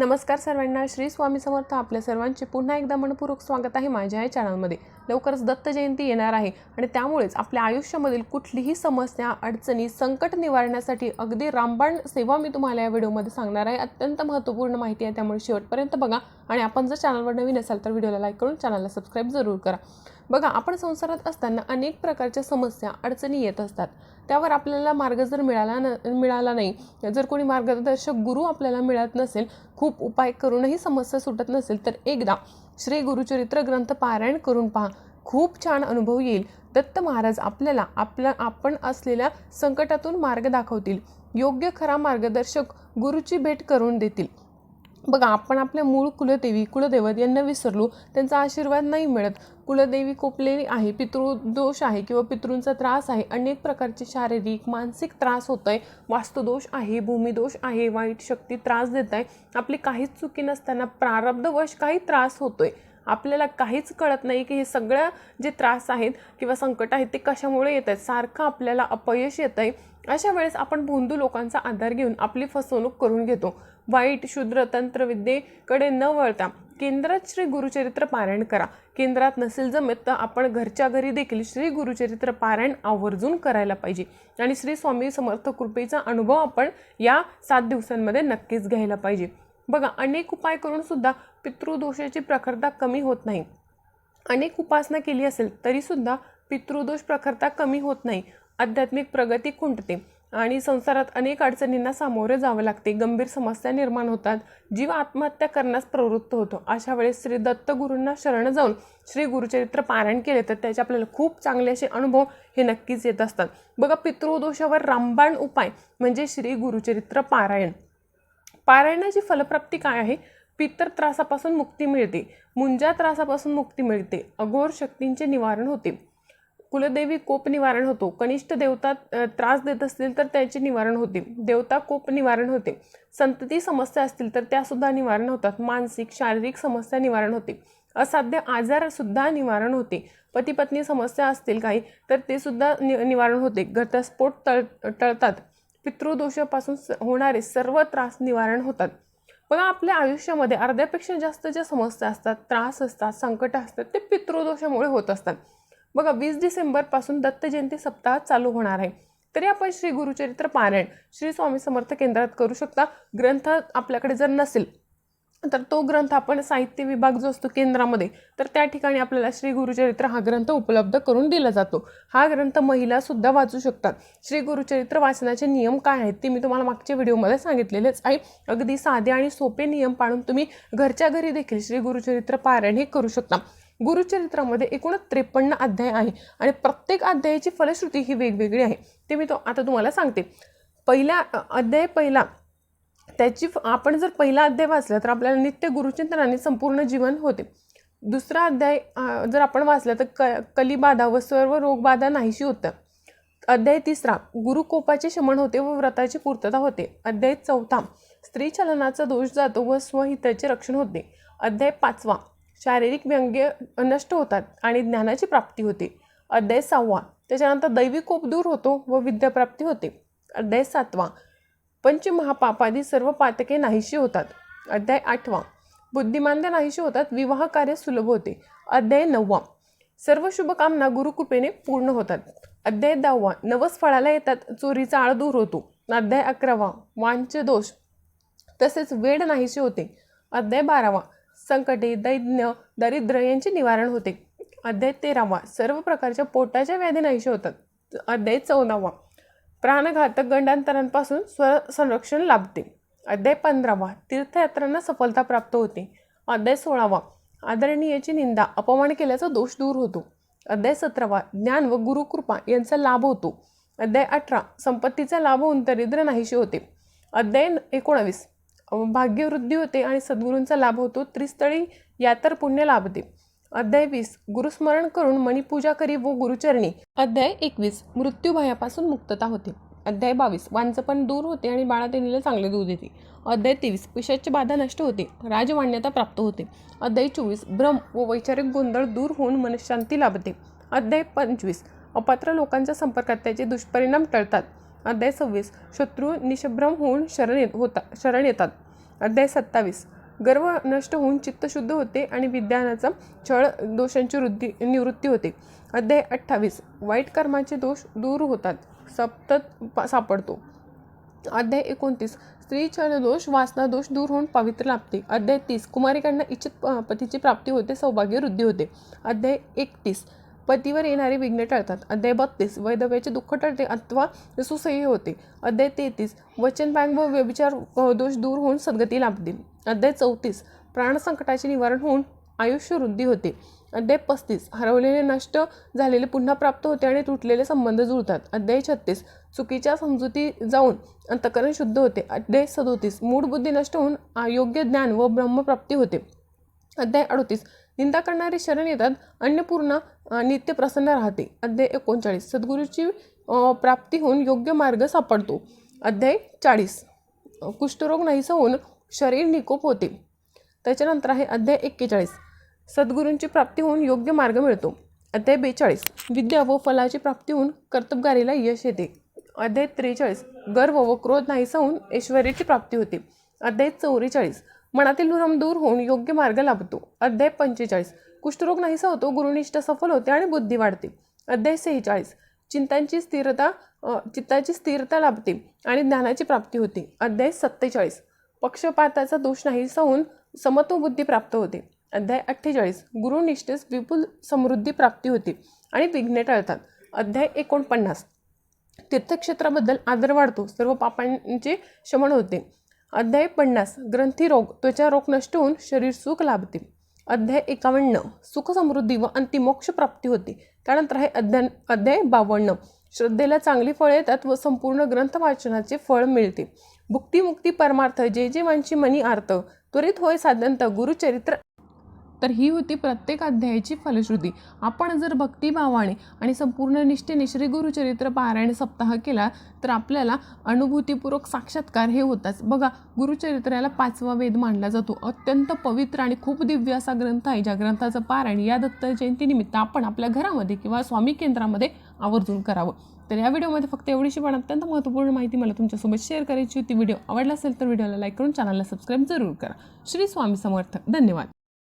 नमस्कार सर्वांना श्री स्वामी समर्थ आपल्या सर्वांचे पुन्हा एकदा मनपूर्वक स्वागत आहे माझ्या या चॅनलमध्ये. लवकरच दत्त जयंती येणार आहे आणि त्यामुळेच आपल्या आयुष्यामधील कुठलीही समस्या अडचणी संकट निवारण्यासाठी अगदी रामबाण सेवा मी तुम्हाला या व्हिडिओमध्ये सांगणार आहे. अत्यंत महत्त्वपूर्ण माहिती आहे त्यामुळे शेवटपर्यंत बघा. आणि आपण जर चॅनलवर नवीन असाल तर व्हिडिओला लाईक करून चॅनलला सबस्क्राईब जरूर करा. बघा आपण संसारात असताना अनेक प्रकारच्या समस्या अडचणी येत असतात. त्यावर आपल्याला मार्ग जर मिळाला न मिळाला नाही जर कोणी मार्गदर्शक गुरु आपल्याला मिळत नसेल खूप उपाय करूनही समस्या सुटत नसेल तर एकदा श्री गुरुचरित्र ग्रंथ पारायण करून पहा. खूप छान अनुभव येईल. दत्त महाराज आपल्याला आपल्या आपण असलेल्या संकटातून मार्ग दाखवतील. योग्य खरा मार्गदर्शक गुरुची भेट करून देतील. बघा आपण आपल्या मूळ कुलदेवी कुलदैवत यांना विसरलो त्यांचा आशीर्वाद नाही मिळत. कुलदेवी कोपलेली आहे पितृदोष आहे किंवा पितृंचा त्रास आहे अनेक प्रकारचे शारीरिक मानसिक त्रास होत आहे वास्तुदोष आहे भूमिदोष आहे वाईट शक्ती त्रास देत आहे आपली काहीच चुकी नसताना प्रारब्धवश काही त्रास होतोय. आपल्याला काहीच कळत नाही की हे सगळ्या जे त्रास आहेत किंवा संकट आहेत ते कशामुळे येत आहेत सारखं आपल्याला अपयश येत आहे अशा वेळेस आपण भोंदू लोकांचा आधार घेऊन आपली फसवणूक करून घेतो. वाईट शूद्र तंत्रविद्येकडे न वळता केंद्रात श्री गुरुचरित्र पारायण करा. केंद्रात नसेल जमेत तर आपण घरच्या घरी देखील श्री गुरुचरित्र पारायण आवर्जून करायला पाहिजे. आणि श्री स्वामी समर्थ कृपेचा अनुभव आपण या सात दिवसांमध्ये नक्कीच घ्यायला पाहिजे. बघा अनेक उपाय करून सुद्धा पितृदोषाची प्रखरता कमी होत नाही. अनेक उपासना केली असेल तरीसुद्धा पितृदोष प्रखरता कमी होत नाही. आध्यात्मिक प्रगती खुंटते आणि संसारात अनेक अडचणींना सामोरे जावं लागते. गंभीर समस्या निर्माण होतात. जीव आत्महत्या करण्यास प्रवृत्त होतो. अशा वेळेस श्री दत्तगुरूंना शरण जाऊन श्री गुरुचरित्र पारायण केले तर त्याचे आपल्याला खूप चांगले असे अनुभव हे नक्कीच येत असतात. बघा पितृदोषावर रामबाण उपाय म्हणजे श्री गुरुचरित्र पारायण. पारायणाची फलप्राप्ती काय आहे? पितर त्रासापासून मुक्ती मिळते. मुंजा त्रासापासून मुक्ती मिळते. अघोर शक्तींचे निवारण होते. कुलदेवी कोप निवारण होतो. कनिष्ठ देवता त्रास देत असतील तर त्याचे निवारण होते. देवता कोप निवारण होते. संतती समस्या असतील तर त्यासुद्धा निवारण होतात. मानसिक शारीरिक समस्या निवारण होते. असाध्य आजारसुद्धा निवारण होते. पती पत्नी समस्या असतील काही तर ते सुद्धा नि निवारण होते. घटस्फोट तळ टळतात. पितृदोषापासून स- होणारे सर्व त्रास निवारण होतात. बघा आपल्या आयुष्यामध्ये अर्ध्यापेक्षा जास्त ज्या समस्या असतात त्रास असतात संकट असतात ते पितृदोषामुळे होत असतात. बघा वीस डिसेंबरपासून दत्त जयंती सप्ताह चालू होणार आहे. तरी आपण श्री गुरुचरित्र पारायण श्री स्वामी समर्थ केंद्रात करू शकता. ग्रंथ आपल्याकडे जर नसेल तर तो ग्रंथ आपण साहित्य विभाग जो असतो केंद्रामध्ये तर त्या ठिकाणी आपल्याला श्री गुरुचरित्र हा ग्रंथ उपलब्ध करून दिला जातो. हा ग्रंथ महिलासुद्धा वाचू शकतात. श्री गुरुचरित्र वाचनाचे नियम काय आहेत ते मी तुम्हाला मागच्या व्हिडिओमध्ये सांगितलेलेच आहे. अगदी साधे आणि सोपे नियम पाळून तुम्ही घरच्या घरी देखील श्री गुरुचरित्र पारायण हे करू शकता. गुरुचरित्रामध्ये एकूण त्रेपन्न अध्याय आहे आणि प्रत्येक अध्यायाची फलश्रुती ही वेगवेगळी आहे. ते मी तो आता तुम्हाला सांगते. पहिला अध्याय पहिला त्याची फ- आपण जर पहिला अध्याय वाचला तर आपल्याला नित्य गुरुचिंतनाने संपूर्ण जीवन होते. दुसरा अध्याय जर आपण वाचला तर क कलिबाधा व सर्व रोगबाधा नाहीशी होतं अध्याय तिसरा गुरुकोपाचे शमन होते व व्रताची पूर्तता होते. अध्याय चौथा स्त्री चलनाचा दोष जातो व स्वहिताचे रक्षण होते. अध्याय पाचवा शारीरिक व्यंग्य नष्ट होतात आणि ज्ञानाची प्राप्ती होते. अध्याय सहावा. त्याच्यानंतर दैवी कोप दूर होतो व विद्याप्राप्ती होते. अध्याय सातवा. पंचमहापापादी सर्व पातके नाहीशी होतात. अध्याय आठवा. बुद्धिमांद्य नाहीशी होतात. विवाह कार्य सुलभ होते. अध्याय नववा. सर्व शुभकामना गुरुकृपेने पूर्ण होतात. अध्याय दहावा. नवस फळाला येतात. चोरीचा आळ दूर होतो. अध्याय अकरावा. वांच दोष तसेच वेड नाहीसे होते. अध्याय बारावा. संकटे दैज्ञ दरिद्र यांचे निवारण होते. अध्याय तेरावा. सर्व प्रकारच्या पोटाच्या व्याधी नाहीसे होतात. अध्याय चौदावा. प्राणघातक गंडांतरांपासून स्व संरक्षण लाभते. अध्याय पंधरावा. तीर्थयात्रांना सफलता प्राप्त होते. अध्याय सोळावा. आदरणीयाची निंदा अपमान केल्याचा दोष दूर होतो. अध्याय सतरावा. ज्ञान व गुरुकृपा यांचा लाभ होतो. अध्याय अठरा. संपत्तीचा लाभ होऊन दरिद्र नाहीशी होते. अध्याय एकोणावीस. भाग्यवृद्धी होते आणि सद्गुरूंचा लाभ होतो त्रिस्थळी यातर पुण्य लाभते. अध्याय वीस गुरुस्मरण करून मणिपूजा करी व गुरुचरणी. अध्याय एकवीस मृत्यूभयापासून मुक्तता होते. अध्याय बावीस वांचपण दूर होते आणि बाळातिनीला चांगले दूध येते अध्याय तेवीस पिशाची बाधा नष्ट होते राजमान्यता प्राप्त होते. अध्याय चोवीस भ्रम व वैचारिक गोंधळ दूर होऊन मनशांती लाभते. अध्याय पंचवीस अपात्र लोकांच्या संपर्कात त्याचे दुष्परिणाम टळतात. अध्याय सव्वीस. शत्रू निशभ्रम होऊन शरण येत होता शरण येतात. अध्याय सत्तावीस. गर्व नष्ट होऊन चित्त शुद्ध होते आणि विज्ञानाचा छळ दोषांची वृद्धी निवृत्ती होते. अध्याय अठ्ठावीस. वाईट कर्माचे दोष दूर होतात. सप्तत सापडतो. अध्याय एकोणतीस. स्त्री दोष वासना दोष दूर होऊन पवित्र लाभते. अध्याय तीस. कुमारिकांना इच्छित प- पतीची प्राप्ती होते सौभाग्य वृद्धी होते. अध्याय एकतीस. पतीवर येणारे विघ्ने टळतात. अध्याय बत्तीस वैधव्याचे दुःख टळते अथवा सुसह्य होते. अध्याय तेहतीस वचन बँक व व्यभिचार दोष दूर होऊन सद्गती लाभते अध्याय चौतीस प्राणसंकटाचे निवारण होऊन आयुष्य वृद्धी होते. अध्याय पस्तीस हरवलेले नष्ट झालेले पुन्हा प्राप्त होते आणि तुटलेले संबंध जुळतात. अध्याय छत्तीस चुकीच्या समजुती जाऊन अंतकरण शुद्ध होते. अध्याय सदोतीस मूढ बुद्धी नष्ट होऊन अयोग्य योग्य ज्ञान व ब्रह्मप्राप्ती होते. अध्याय अडतीस निंदा करणारे शरण येतात. अन्नपूर्णा नित्य प्रसन्न राहते. अध्याय एकोणचाळीस. सद्गुरूची प्राप्ती होऊन योग्य मार्ग सापडतो. अध्याय चाळीस. कुष्ठरोग नाहीसा होऊन शरीर निकोप होते. त्याच्यानंतर आहे अध्याय एक्केचाळीस. सद्गुरूंची प्राप्ती होऊन योग्य मार्ग मिळतो. अध्याय बेचाळीस. विद्या व फलाची प्राप्ती होऊन कर्तबगारीला यश येते. अध्याय त्रेचाळीस. गर्व व क्रोध नाहीसा होऊन ऐश्वर्याची प्राप्ती होते. अध्याय चौवेचाळीस. मनातील भ्रम दूर होऊन योग्य मार्ग लाभतो. अध्याय पंचेचाळीस. कुष्ठरोग नाहीसा होतो गुरुनिष्ठ सफल होते आणि बुद्धी वाढते. अध्याय सेहेचाळीस. चिंतांची स्थिरता चित्ताची स्थिरता लाभते आणि ज्ञानाची प्राप्ती होते. अध्याय सत्तेचाळीस. पक्षपाताचा दोष नाहीसा होऊन समत्व बुद्धी प्राप्त होते. अध्याय अठ्ठेचाळीस. गुरुनिष्ठेस विपुल समृद्धी प्राप्ती होते आणि विघ्ने टळतात. अध्याय एकोणपन्नास. तीर्थक्षेत्राबद्दल आदर वाढतो. सर्व पापांचे शमन होते. अध्याय पन्नास ग्रंथी रोग त्वचा रोग नष्ट होऊन शरीर सुख लाभते. अध्याय एकावन्न सुख समृद्धी व अंतिमोक्ष प्राप्ती होते. त्यानंतर आहे अध्याय अध्याय बावन्न. श्रद्धेला चांगली फळ येतात व संपूर्ण ग्रंथ वाचनाचे फळ मिळते. भुक्तिमुक्ती परमार्थ जे जे वांची मनी आर्त. त्वरित होय साध्यंत गुरुचरित्र तर ही होती प्रत्येक अध्यायाची फलश्रुती. आपण जर भक्तिभावाने आणि संपूर्ण निष्ठेने श्री गुरुचरित्र पारायण सप्ताह केला तर आपल्याला अनुभूतीपूर्वक साक्षात्कार हे होताच. बघा गुरुचरित्राला पाचवा वेद मानला जातो. अत्यंत पवित्र आणि खूप दिव्य असा ग्रंथ आहे ज्या ग्रंथाचं पारायण या दत्त जयंतीनिमित्त आपण आपल्या घरामध्ये किंवा स्वामी केंद्रामध्ये आवर्जून करावं. तर या व्हिडिओमध्ये फक्त एवढीशी पण अत्यंत महत्त्वपूर्ण माहिती मला तुमच्यासोबत शेअर करायची होती. व्हिडिओ आवडला असेल तर व्हिडिओला लाईक करून चॅनलला सबस्क्राईब जरूर करा. श्री स्वामी समर्थ. धन्यवाद.